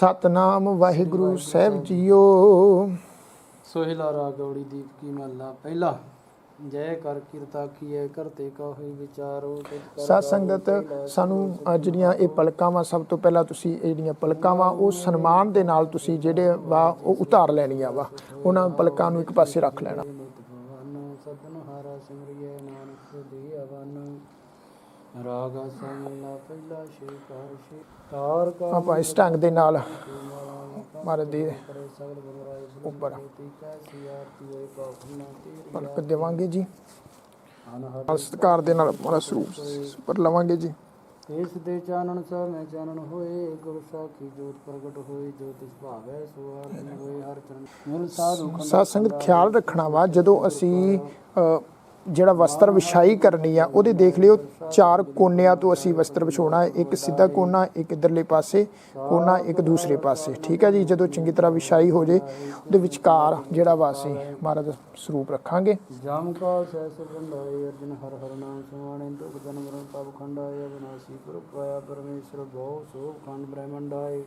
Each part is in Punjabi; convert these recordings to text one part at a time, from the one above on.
ਸਤਨਾਮ ਵਾਹਿਗੁਰੂ ਸਾਹਿਬ ਜੀਓ। ਸੋਹਿਲਾ ਰਾਗ ਗੌੜੀ ਦੀਪ ਕੀ ਮਹੱਲਾ ਪਹਿਲਾ। ਜੈ ਕਰ ਕੀਰਤਾ ਕੀਏ ਕਰਤੇ ਕਾਹੀ ਵਿਚਾਰੋ ਤਿਤ ਕਰ ਸਾਧ ਸੰਗਤ ਸਾਨੂੰ ਜਿਹੜੀਆਂ ਇਹ ਪਲਕਾਂ ਵਾ ਸਭ ਤੋਂ ਪਹਿਲਾਂ ਤੁਸੀਂ ਇਹ ਜਿਹੜੀਆਂ ਪਲਕਾਂ ਵਾ ਉਹ ਸਨਮਾਨ ਦੇ ਨਾਲ ਤੁਸੀਂ ਜਿਹੜੇ ਵਾ ਉਹ ਉਤਾਰ ਲੈਣੀਆਂ ਵਾ। ਉਹਨਾਂ ਪਲਕਾਂ ਨੂੰ ਇੱਕ ਪਾਸੇ ਰੱਖ ਲੈਣਾ। ਸਦਨ ਹਾਰਾ ਸਿਮਰਿਐ ਨਾਨਕ ਦੇ ਅਵਨ ਰਾਗ ਸਮਲਾ ਪਹਿਲਾ ਸ਼ੇ ਕਰ ਸ਼ੇ ਤਾਰ ਕਾ ਆਪਾਂ ਇਸ ਢੰਗ ਦੇ ਨਾਲ ਮਾਰੇ ਦੇ ਉੱਪਰ ਪਲਕ ਦੇਵਾਂਗੇ ਜੀ। ਸਤਿਕਾਰ ਦੇ ਨਾਲ ਆਪਣਾ ਸਰੂਪ ਉੱਪਰ ਲਵਾਂਗੇ ਜੀ। ਇਸ ਦੇ ਚਾਨਣ ਸਭ ਮੈਂ ਚਾਨਣ ਹੋਏ ਗੁਰ ਸਾਖੀ ਜੋਤ ਪ੍ਰਗਟ ਹੋਈ ਜੋ ਤਿਸ ਭਾਵੈ ਸੋ ਆਰਤੀ ਹੋਏ ਹਰ ਚਰਨ ਮਿਲ ਸਾਧੂ ਸੰਗਤ ਖਿਆਲ ਰੱਖਣਾ ਵਾ ਜਦੋਂ ਅਸੀਂ ਜਿਹੜਾ ਵਸਤਰ ਵਿਛਾਈ ਕਰਨੀ ਆ, ਉਹਦੇ ਦੇਖ ਲਿਓ, ਚਾਰ ਕੋਨਿਆਂ ਤੋਂ ਅਸੀਂ ਵਸਤਰ ਵਿਛਾਉਣਾ ਹੈ ਇੱਕ ਸਿੱਧਾ ਕੋਨਾ, ਇੱਕ ਇਧਰਲੇ ਪਾਸੇ ਕੋਨਾ, ਇੱਕ ਦੂਸਰੇ ਪਾਸੇ, ਠੀਕ ਹੈ ਜੀ? ਜਦੋਂ ਚੰਗੀ ਤਰ੍ਹਾਂ ਵਿਛਾਈ ਹੋ ਜੇ, ਉਹਦੇ ਵਿਚਕਾਰ ਜਿਹੜਾ ਵਾ ਅਸੀਂ ਮਹਾਰਾਜ ਦਾ ਸਰੂਪ ਰੱਖਾਂਗੇ। ਜਮ ਕਾ ਸੈਸ ਬੰਦਾਏ ਅਰਜਨ ਹਰ ਹਰ ਨਾਮ ਸੁਆਣੇ ਦੁਖ ਜਨਮ ਮਰਨ ਤਬ ਖੰਡਾਏ ਅਬਨਾਸੀ ਪੁਰ ਪਾਇਆ ਪਰਮੇਸ਼ਰ ਬਹੁ ਸੋਭ ਖੰਡ ਬ੍ਰਹਮੰਡਾਏ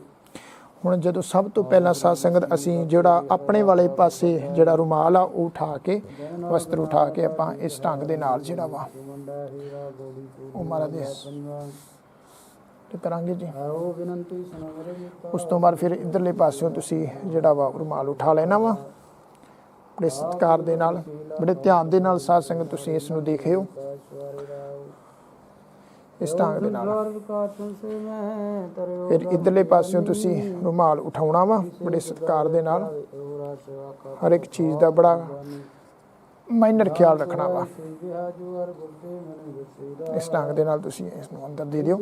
ਹੁਣ ਜਦੋਂ ਸਭ ਤੋਂ ਪਹਿਲਾਂ ਸਾਧ ਸੰਗਤ ਅਸੀਂ ਜਿਹੜਾ ਆਪਣੇ ਵਾਲੇ ਪਾਸੇ ਜਿਹੜਾ ਰੁਮਾਲ ਆ, ਉਹ ਉਠਾ ਕੇ, ਵਸਤਰ ਉਠਾ ਕੇ ਆਪਾਂ ਇਸ ਢੰਗ ਦੇ ਨਾਲ ਜਿਹੜਾ ਵਾ, ਉਹ ਮਹਾਰਾਜ ਤੇ ਕਰਾਂਗੇ ਜੀ। ਉਸ ਤੋਂ ਬਾਅਦ ਫਿਰ ਇਧਰਲੇ ਪਾਸਿਓਂ ਤੁਸੀਂ ਜਿਹੜਾ ਵਾ ਰੁਮਾਲ ਉਠਾ ਲੈਣਾ ਵਾ। ਬੜੇ ਸਤਿਕਾਰ ਦੇ ਨਾਲ, ਬੜੇ ਧਿਆਨ ਦੇ ਨਾਲ ਸਾਧ ਸੰਗਤ ਤੁਸੀਂ ਇਸ ਨੂੰ ਦੇਖਿਓ। ਇਸ ਢੰਗ ਦੇ ਨਾਲ। ਫਿਰ ਇਧਰਲੇ ਪਾਸਿਓਂ ਤੁਸੀਂ ਰੁਮਾਲ ਉਠਾਉਣਾ ਵਾ ਬੜੇ ਸਤਿਕਾਰ ਦੇ ਨਾਲ। ਹਰ ਇੱਕ ਚੀਜ਼ ਦਾ ਬੜਾ ਮਾਈਨਰ ਖਿਆਲ ਰੱਖਣਾ ਵਾ। ਇਸ ਢੰਗ ਦੇ ਨਾਲ ਤੁਸੀਂ ਇਸ ਨੂੰ ਅੰਦਰ ਦੇ ਦਿਓ।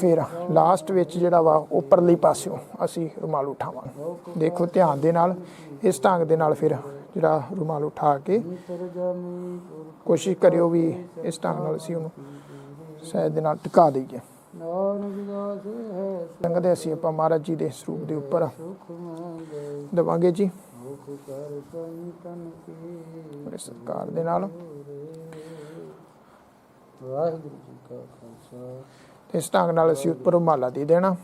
ਫਿਰ ਲਾਸਟ ਵਿੱਚ ਜਿਹੜਾ ਵਾ, ਉੱਪਰਲੀ ਪਾਸਿਓਂ ਅਸੀਂ ਰੁਮਾਲ ਉਠਾਵਾਂਗੇ। ਦੇਖੋ ਧਿਆਨ ਦੇ ਨਾਲ, ਇਸ ਢੰਗ ਦੇ ਨਾਲ ਫਿਰ ਜਿਹੜਾ ਰੁਮਾਲ ਉਠਾ ਕੇ ਕੋਸ਼ਿਸ਼ ਕਰਿਓ ਵੀ ਇਸ ਢੰਗ ਨਾਲ ਅਸੀਂ ਉਹਨੂੰ ਸਹਿਜ ਦੇ ਨਾਲ ਟਿਕਾ ਦਈਏ। ਸੰਗਤ ਅਸੀਂ ਆਪਾਂ ਮਹਾਰਾਜ ਜੀ ਦੇ ਸਰੂਪ ਦੇ ਉੱਪਰ। ਦਵਾਂਗੇ ਜੀ। ਮੁਖ ਕਰ ਸੰਤਨ ਕੀ। ਬੜੇ ਸਤਿਕਾਰ ਦੇ ਨਾਲ। ਵਾਹਿਗੁਰੂ ਜੀ ਕਾ ਖਾਲਸਾ। ਤੇ ਇਸ ਢੰਗ ਨਾਲ ਅਸੀਂ ਉੱਪਰ ਰੁਮਾਲਾ ਦੇ ਦੇਣਾ।